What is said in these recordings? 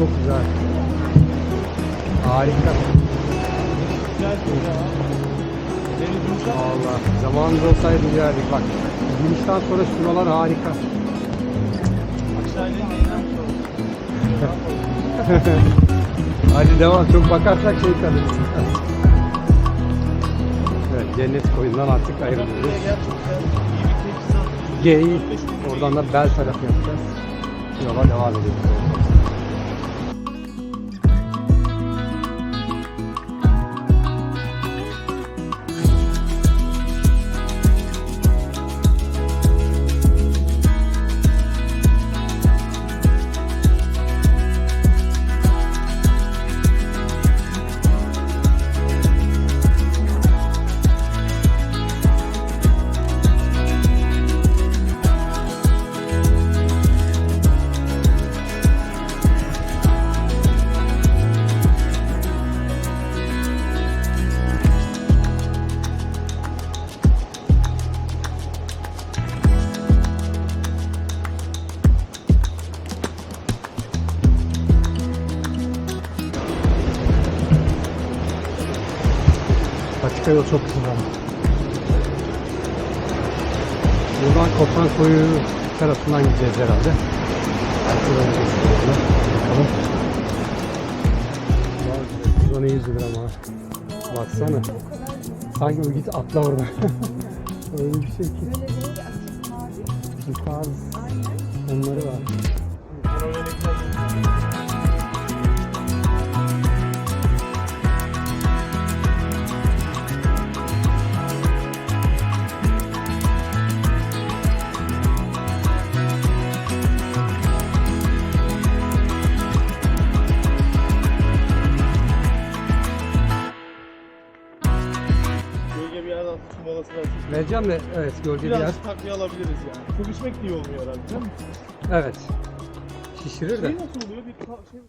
çok güzel. Harika. Güzel. Valla zamanımız olsaydı giderdik bak. Yürüyüşten sonra şuralar harika. Hadi devam. Çok bakarsak şey kalırız. evet cennet koyundan artık ayrılıyoruz. G'yi oradan da bel tarafı yapacağız. Yola devam ediyoruz. Patika yol çok güzel. Buradan Kopan Koyu tarafından gideceğiz herhalde. Arkadan geçiyoruz. Bakalım. Buradan iyi yüzülür ama. Baksana. Sanki git atla oradan. Öyle bir şey ki. Bir tarz onları var. Vereceğim de evet gölge bir yer. Biraz takviye alabiliriz yani. De iyi olmuyor herhalde değil mi? Evet. Şişirir de. Şey nasıl oluyor? Bir şey...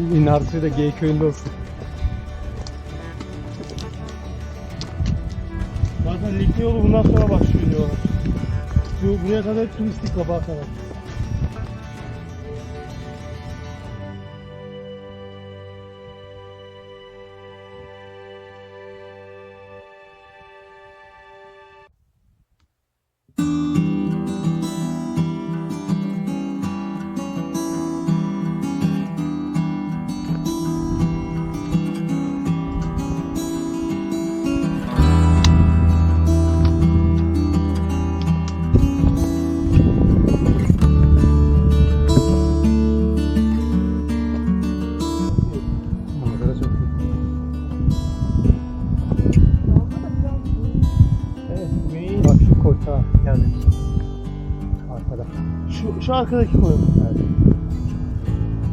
mi? Soğuk inar suyu da G olsun. Zaten Likya yolu bundan sonra başlıyor diyorlar. Şu buraya kadar turistik kabağa kadar. Kadar. Şu, şu arkadaki koyalım. Evet.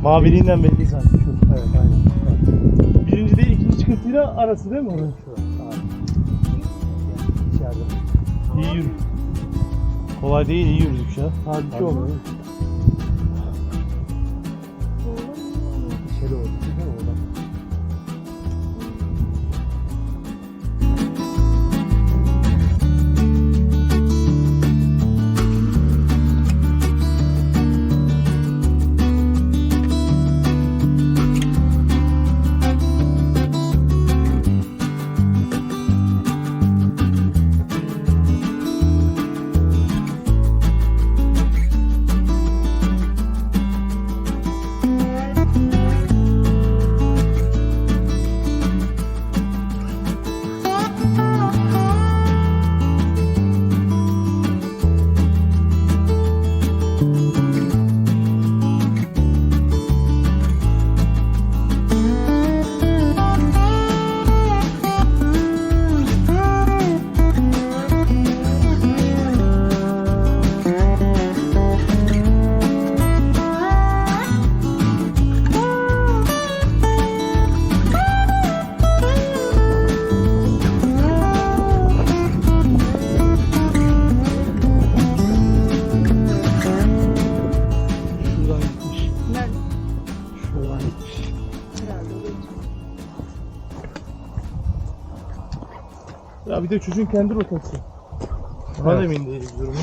Maviliğinden belli zaten. Şu, evet aynen. Evet. Birinci değil ikinci çıkıntıyla arası değil mi onun? Şu. İçeride. İyi yürü. Kolay değil iyi yürüdük ya. Halbuki Tabii. olmuyor. Ya bir de çocuğun kendi rotası. Ben Evet. emin değilim durumuna.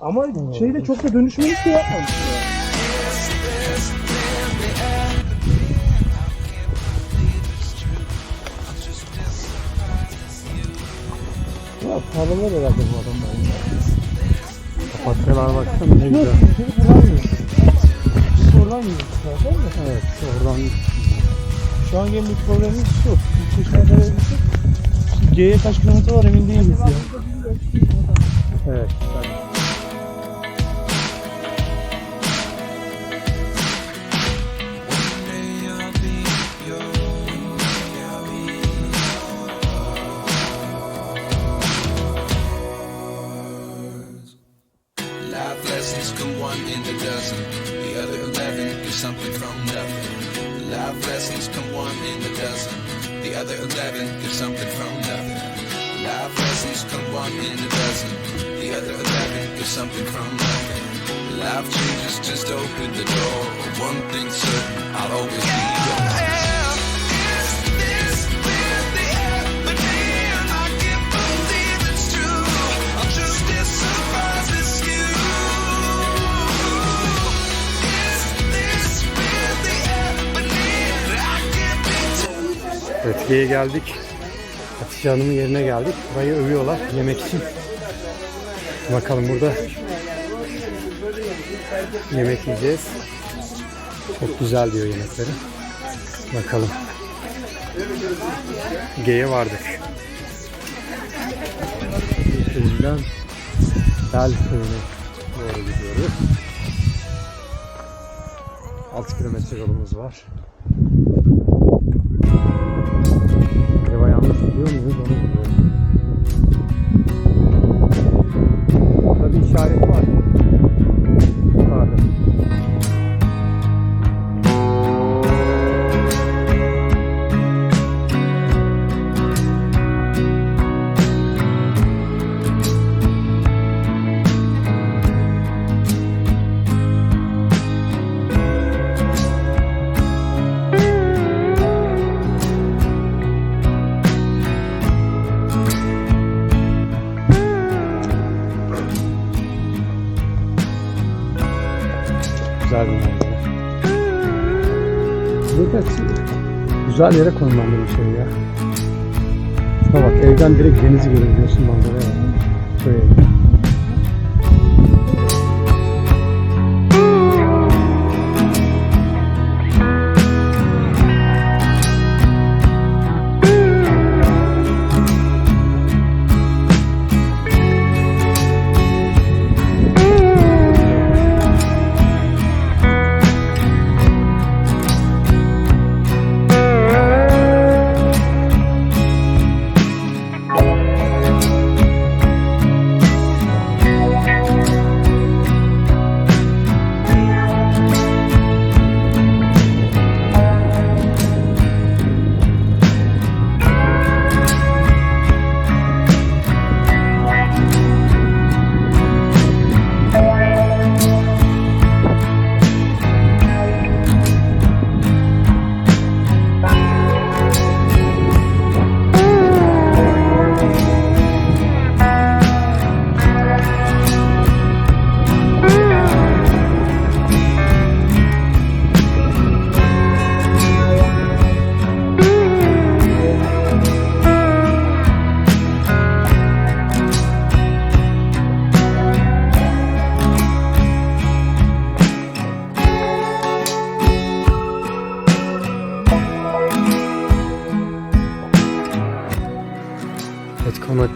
Ama şeyde çok da dönüşmemiş de yapmamış ya. Ya sağlamlar herhalde bu adamlar. Papatyalar baksana ne güzel. Oradan yiyoruz zaten de. Evet oradan Şu an gelin bir problemimiz şu. Bir çeşme G'ye kaç kilometre var emin değiliz ya. evet. Life Life changes just open the door. One thing's certain, I'll always be yours. Evet Ge'ye geldik. Hatice Hanım'ın yerine geldik. Burayı övüyorlar yemek için. Bakalım burada yemek yiyeceğiz. Çok güzel diyor yemekleri. Bakalım. Ge'ye vardık. Yeşilinden Bel köyüne doğru gidiyoruz. 6 kilometre yolumuz var. Acaba yanlış gidiyor muyuz onu bilmiyorum. Bir işaret var. Güzel yere konumlandı bir şey ya. Şuna bak evden direkt denizi görebiliyorsun manzaraya. Şöyle.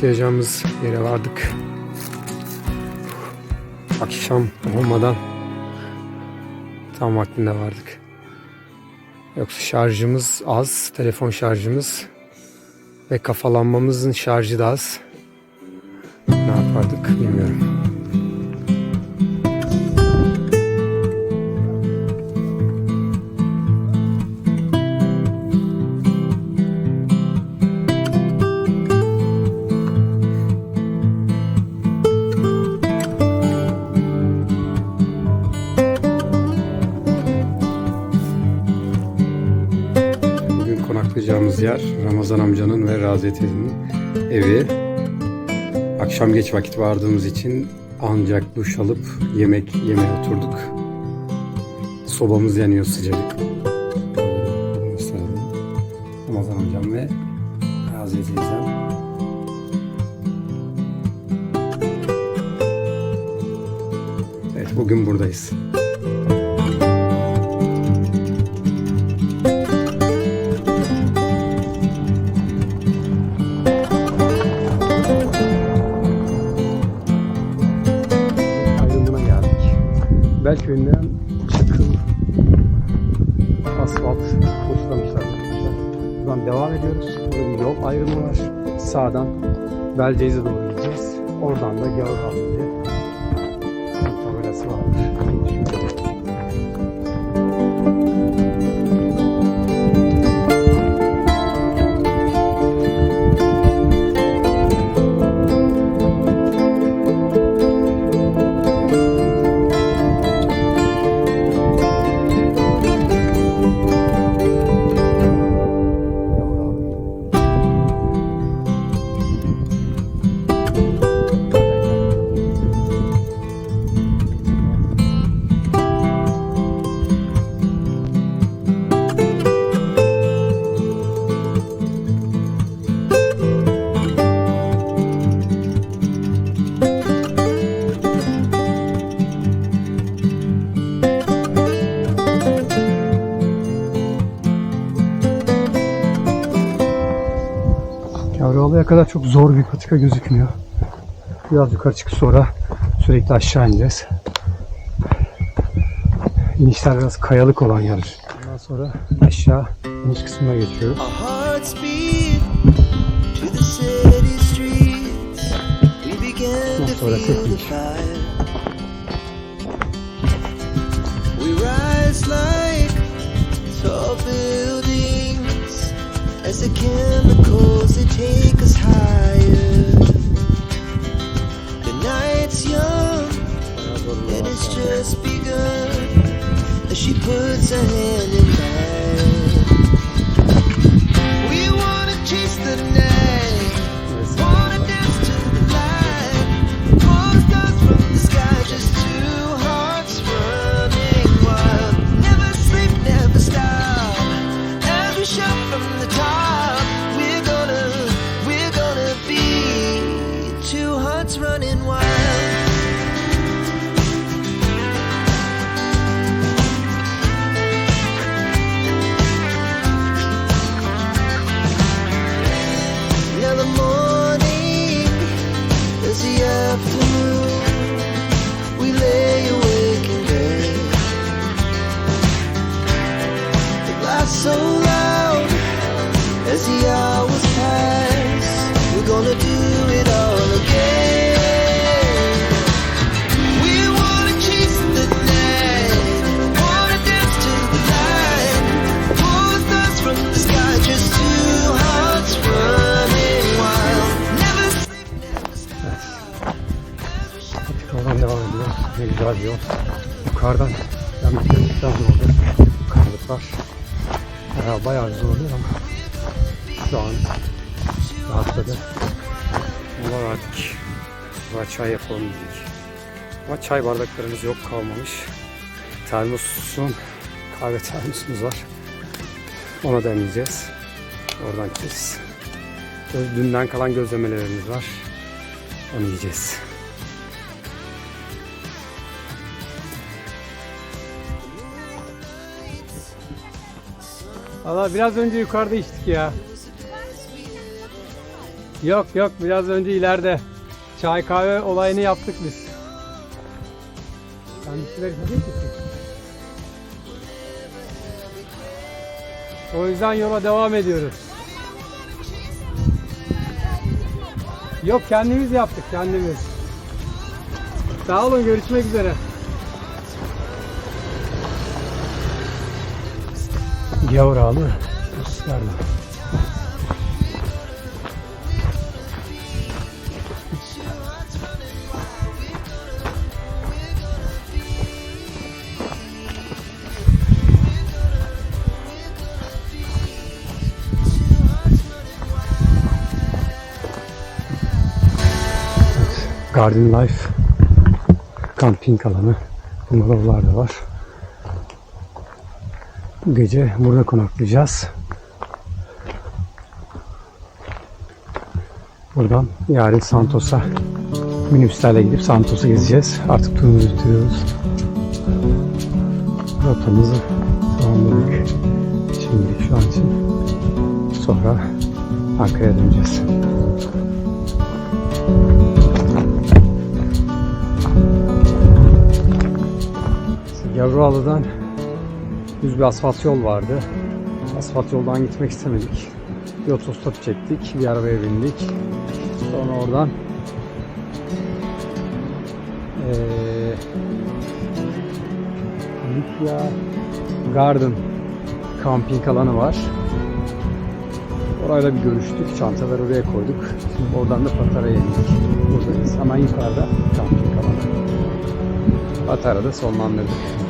Konaklayacağımız yere vardık. Akşam olmadan tam vaktinde vardık. Yoksa şarjımız az, telefon şarjımız ve kafalanmamızın şarjı da az. Ne yapardık bilmiyorum. Teyzenin evi. Akşam geç vakit vardığımız için ancak duş alıp yemek yemeye oturduk. Sobamız yanıyor sıcacık. Ramazan amcam ve Raziye teyzem. Evet bugün buradayız. Belköy'ünden çakıl asfalt koşulamışlar. Buradan devam ediyoruz. Burada bir yol ayrımı var. Sağdan Belceğiz'e doğru gideceğiz. Oradan da Gavur Yavrualı'ya kadar çok zor bir patika gözükmüyor. Biraz yukarı çıkıp sonra sürekli aşağı ineceğiz. İnişler biraz kayalık olan yer. Ondan sonra aşağı iniş kısmına geçiyoruz. Our hearts beat the chemicals it takes. Bir yol. Yukarıdan bitirdikten sonra kayalıklar bayağı, bayağı zorluyor ama şu an rahatladı. Mola verdik. Sonra çay yapalım dedik. Ama çay bardaklarımız yok kalmamış. Termosun kahve termosumuz var. Ona demleyeceğiz. Oradan. Göz- Dünden kalan gözlemelerimiz var. Onu yiyeceğiz. Valla biraz önce yukarıda içtik ya. Yok yok biraz önce ileride çay kahve olayını yaptık biz. Sen bir şeyler izledin ki. O yüzden yola devam ediyoruz. Yok kendimiz yaptık kendimiz. Sağ olun görüşmek üzere. Gavralı Iskarlı. Garden Life kamping alanı. Bungalovlar da var. Bu gece burada konaklayacağız. Buradan yarın Santos'a minibüslerle gidip Santos'a gezeceğiz. Artık turumuzu bitiriyoruz. Rotamızı tamamladık. Şimdi şu an için sonra Ankara'ya döneceğiz. Yavrualı'dan düz bir asfalt yol vardı. Asfalt yoldan gitmek istemedik. Bir otostop çektik, bir arabaya bindik. Sonra oradan Likya Garden kamping alanı var. Orayla bir görüştük. Çantaları oraya koyduk. Şimdi oradan da Patara'ya indik. Buradayız. Hemen yukarıda kamping alanı. Patara'da sonlandırdık.